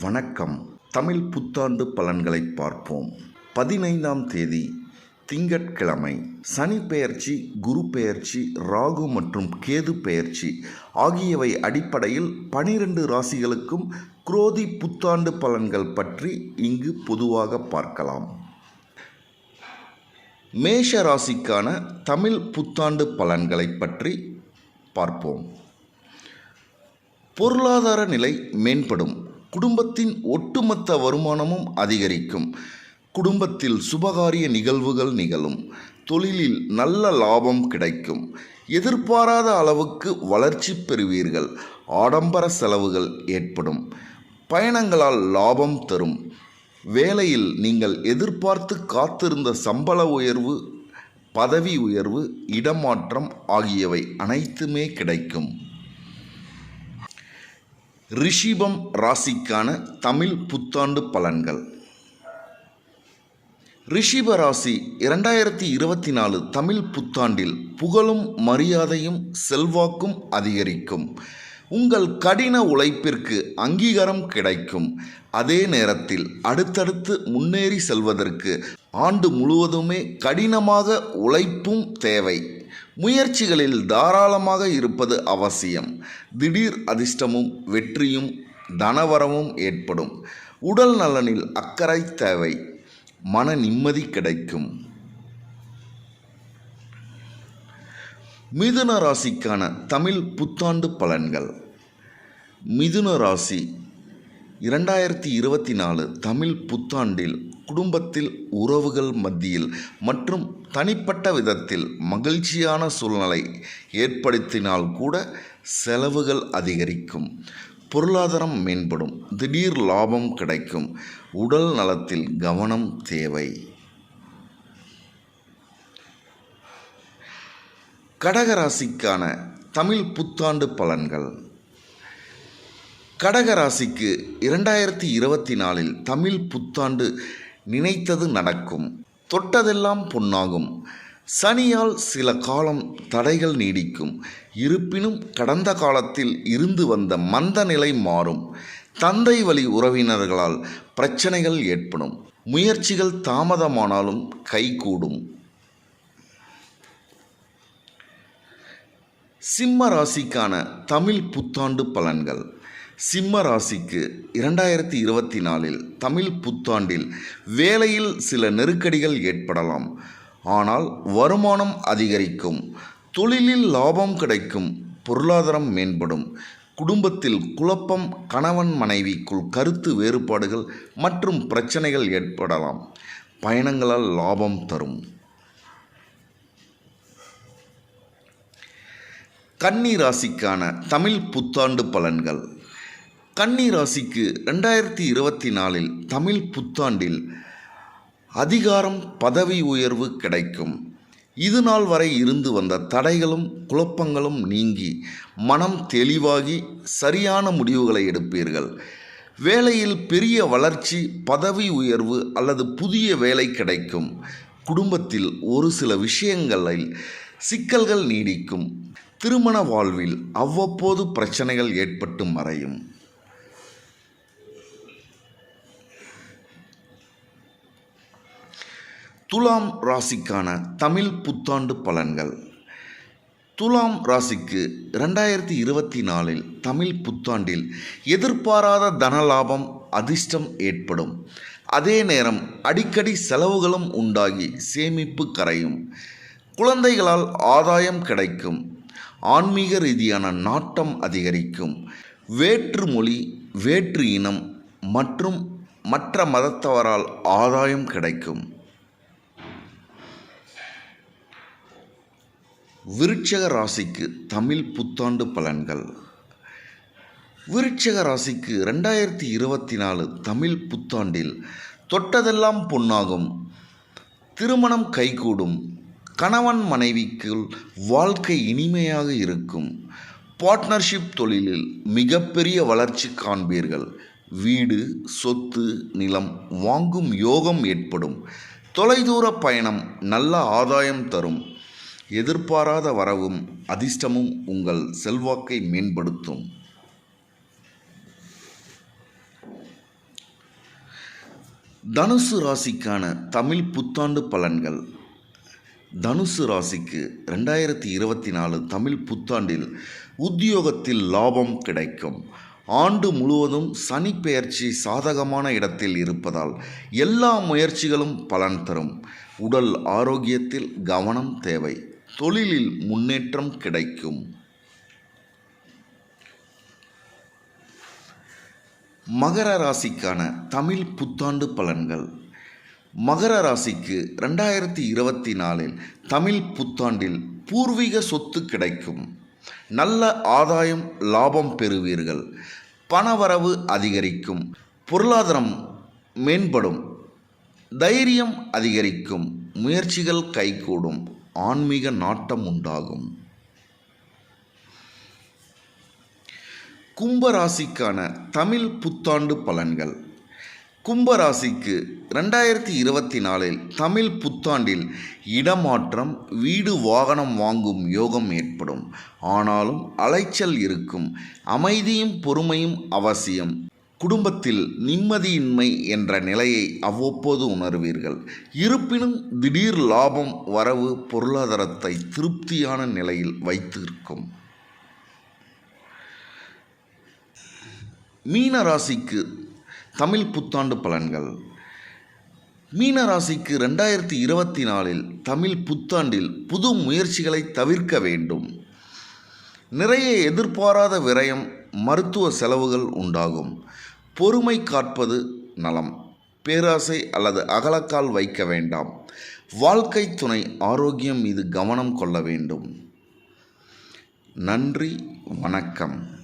வணக்கம். தமிழ் புத்தாண்டு பலன்களை பார்ப்போம். பதினைந்தாம் தேதி திங்கட்கிழமை. சனி பெயர்ச்சி குரு பெயர்ச்சி ராகு மற்றும் கேது பெயர்ச்சி ஆகியவை அடிப்படையில் பனிரெண்டு ராசிகளுக்கும் குரோதி புத்தாண்டு பலன்கள் பற்றி இங்கு பொதுவாக பார்க்கலாம். மேஷ ராசிக்கான தமிழ் புத்தாண்டு பலன்களை பற்றி பார்ப்போம். பொருளாதார நிலை மேம்படும். குடும்பத்தின் ஒட்டுமொத்த வருமானமும் அதிகரிக்கும். குடும்பத்தில் சுபகாரிய நிகழ்வுகள் நிகழும். தொழிலில் நல்ல லாபம் கிடைக்கும். எதிர்பாராத அளவுக்கு வளர்ச்சி பெறுவீர்கள். ஆடம்பர செலவுகள் ஏற்படும். பயணங்களால் லாபம் தரும். வேலையில் நீங்கள் எதிர்பார்த்து காத்திருந்த சம்பள உயர்வு பதவி உயர்வு இடமாற்றம் ஆகியவை அனைத்துமே கிடைக்கும். ரிஷிபம் ராசிக்கான தமிழ் புத்தாண்டு பலன்கள். ரிஷிப ராசி இரண்டாயிரத்தி இருபத்தி நாலு தமிழ் புத்தாண்டில் புகழும் மரியாதையும் செல்வாக்கும் அதிகரிக்கும். உங்கள் கடின உழைப்பிற்கு அங்கீகாரம் கிடைக்கும். அதே நேரத்தில் அடுத்தடுத்து முன்னேறி செல்வதற்கு ஆண்டு முழுவதுமே கடினமாக உழைப்பும் தேவை. முயற்சிகளில் தாராளமாக இருப்பது அவசியம். திடீர் அதிர்ஷ்டமும் வெற்றியும் தனவரமும் ஏற்படும். உடல் நலனில் அக்கறை தேவை. மன நிம்மதி கிடைக்கும். மிதுன ராசிக்கான தமிழ் புத்தாண்டு பலன்கள். மிதுன ராசி இரண்டாயிரத்தி இருபத்தி நாலு தமிழ் புத்தாண்டில் குடும்பத்தில் உறவுகள் மத்தியில் மற்றும் தனிப்பட்ட விதத்தில் மகிழ்ச்சியான சூழ்நிலை ஏற்படுத்தினால் கூட செலவுகள் அதிகரிக்கும். பொருளாதாரம் மேம்படும். திடீர் லாபம் கிடைக்கும். உடல் நலத்தில் கவனம் தேவை. கடகராசிக்கான தமிழ் புத்தாண்டு பலன்கள். கடகராசிக்கு இரண்டாயிரத்தி இருபத்தி நாலில் தமிழ் புத்தாண்டு நினைத்தது நடக்கும். தொட்டதெல்லாம் பொன்னாகும். சனியால் சில காலம் தடைகள் நீடிக்கும். இருப்பினும் கடந்த காலத்தில் இருந்து வந்த மந்த நிலை மாறும். தந்தை வழி உறவினர்களால் பிரச்சனைகள் ஏற்படும். முயற்சிகள் தாமதமானாலும் கைகூடும். சிம்ம ராசிக்கான தமிழ் புத்தாண்டு பலன்கள். சிம்ம ராசிக்கு இரண்டாயிரத்தி இருபத்தி நாலில் தமிழ் புத்தாண்டில் வேலையில் சில நெருக்கடிகள் ஏற்படலாம். ஆனால் வருமானம் அதிகரிக்கும் தொழிலில் லாபம் கிடைக்கும் பொருளாதாரம் மேம்படும் குடும்பத்தில் குழப்பம் கணவன் மனைவிக்குள் கருத்து வேறுபாடுகள் மற்றும் பிரச்சனைகள் ஏற்படலாம். பயணங்களால் லாபம் தரும். கன்னி ராசிக்கான தமிழ் புத்தாண்டு பலன்கள். கன்னி ராசிக்கு ரெண்டாயிரத்தி இருபத்தி நாலில் தமிழ் புத்தாண்டில் அதிகாரம் பதவி உயர்வு கிடைக்கும். இது நாள் வரை இருந்து வந்த தடைகளும் குழப்பங்களும் நீங்கி மனம் தெளிவாகி சரியான முடிவுகளை எடுப்பீர்கள். வேலையில் பெரிய வளர்ச்சி பதவி உயர்வு அல்லது புதிய வேலை கிடைக்கும். குடும்பத்தில் ஒரு சில விஷயங்களில் சிக்கல்கள் நீடிக்கும். திருமண வாழ்வில் அவ்வப்போது பிரச்சனைகள் ஏற்பட்டு மறையும். துலாம் ராசிக்கான தமிழ் புத்தாண்டு பலன்கள். துலாம் ராசிக்கு ரெண்டாயிரத்தி இருபத்தி நாலில் தமிழ் புத்தாண்டில் எதிர்பாராத தனலாபம் அதிர்ஷ்டம் ஏற்படும். அதே நேரம் அடிக்கடி செலவுகளும் உண்டாகி சேமிப்பு கரையும். குழந்தைகளால் ஆதாயம் கிடைக்கும். ஆன்மீக ரீதியான நாட்டம் அதிகரிக்கும். வேற்று மொழி வேற்று இனம் மற்றும் மற்ற மதத்தவரால் ஆதாயம் கிடைக்கும். விருட்சக ராசிக்கு தமிழ் புத்தாண்டு பலன்கள். விருட்சக ராசிக்கு ரெண்டாயிரத்தி இருபத்தி நாலு தமிழ் புத்தாண்டில் தொட்டதெல்லாம் பொன்னாகும். திருமணம் கைகூடும். கணவன் மனைவிக்குள் வாழ்க்கை இனிமையாக இருக்கும். பார்ட்னர்ஷிப் தொழிலில் மிகப்பெரிய வளர்ச்சி காண்பீர்கள். வீடு சொத்து நிலம் வாங்கும் யோகம் ஏற்படும். தொலைதூர பயணம் நல்ல ஆதாயம் தரும். எதிர்பாராத வரவும் அதிர்ஷ்டமும் உங்கள் செல்வாக்கை மேம்படுத்தும். தனுசு ராசிக்கான தமிழ் புத்தாண்டு பலன்கள். தனுசு ராசிக்கு ரெண்டாயிரத்தி இருபத்தி நாலு தமிழ் புத்தாண்டில் உத்தியோகத்தில் லாபம் கிடைக்கும். ஆண்டு முழுவதும் சனி பெயர்ச்சி சாதகமான இடத்தில் இருப்பதால் எல்லா முயற்சிகளும் பலன் தரும். உடல் ஆரோக்கியத்தில் கவனம் தேவை. தொழிலில் முன்னேற்றம் கிடைக்கும். மகர ராசிக்கான தமிழ் புத்தாண்டு பலன்கள். மகர ராசிக்கு ரெண்டாயிரத்தி இருபத்தி நாலில் தமிழ் புத்தாண்டில் பூர்வீக சொத்து கிடைக்கும். நல்ல ஆதாயம் லாபம் பெறுவீர்கள். பணவரவு அதிகரிக்கும். பொருளாதாரம் மேம்படும். தைரியம் அதிகரிக்கும். முயற்சிகள் கைகூடும். ஆன்மீக நாட்டம் உண்டாகும். கும்பராசிக்கான தமிழ் புத்தாண்டு பலன்கள். கும்பராசிக்கு ரெண்டாயிரத்தி இருபத்தி நாலில் தமிழ் புத்தாண்டில் இடமாற்றம் வீடு வாகனம் வாங்கும் யோகம் ஏற்படும். ஆனாலும் அலைச்சல் இருக்கும். அமைதியும் பொறுமையும் அவசியம். குடும்பத்தில் நிம்மதியின்மை என்ற நிலையை அவ்வப்போது உணர்வீர்கள். இருப்பினும் திடீர் லாபம் வரவு பொருளாதாரத்தை திருப்தியான நிலையில் வைத்திருக்கும். மீன ராசிக்கு தமிழ் புத்தாண்டு பலன்கள். மீன ராசிக்கு ரெண்டாயிரத்தி இருபத்தி நாலில் தமிழ் புத்தாண்டில் புது முயற்சிகளை தவிர்க்க வேண்டும். நிறைய எதிர்பாராத விரயம் மருத்துவ செலவுகள் உண்டாகும். பொறுமை காற்பது நலம். பேராசை அல்லது அகலக்கால் வைக்க வேண்டாம். வாழ்க்கை துணை ஆரோக்கியம் மீது கவனம் கொள்ள வேண்டும். நன்றி வணக்கம்.